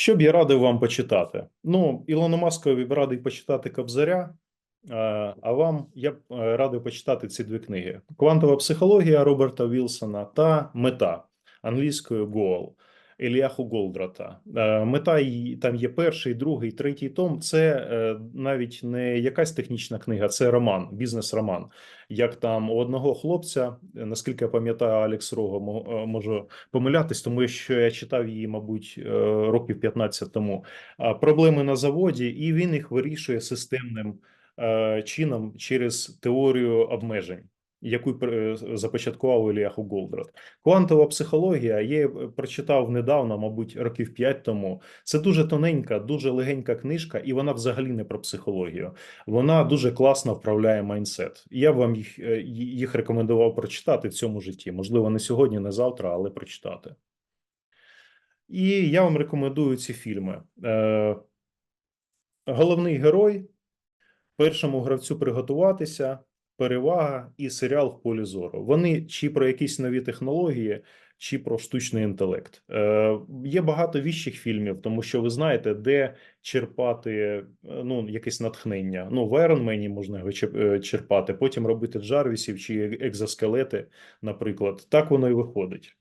Що б я радив вам почитати? Ну, Ілону Маскові б радий почитати Кобзаря, е, а вам я б е, радив почитати ці дві книги: Квантова психологія Роберта Вілсона та Мета англійською Goal Еліаху Голдрата. Е, Мета там є перший, другий, третій том. Це е, навіть не якась технічна книга, це роман, бізнес-роман. Як там у одного хлопця, наскільки я пам'ятаю, Алекс Рого е, можу помилятись, тому що я читав її, мабуть, років 15 тому. Проблеми на заводі, і він їх вирішує системним чином через теорію обмежень, яку е, започаткував Іліаху Голдрат. Квантова психологія я її прочитав недавно, мабуть, років 5 тому. Це дуже тоненька, дуже легенька книжка, і вона взагалі не про психологію. Вона дуже класно вправляє майндсет. Я б вам їх, е, їх рекомендував прочитати в цьому житті. Можливо, не сьогодні, не завтра, але прочитати. І я вам рекомендую ці фільми. Е, головний герой, першому гравцю приготуватися, перевага і серіал в полі зору. Вони чи про якісь нові технології, чи про штучний інтелект. Е, є багато віщих фільмів, тому що ви знаєте, де черпати е, ну, якесь натхнення. Ну, в Iron можна його е, черпати, потім робити джарвісів чи екзоскелети, наприклад. Так воно і виходить.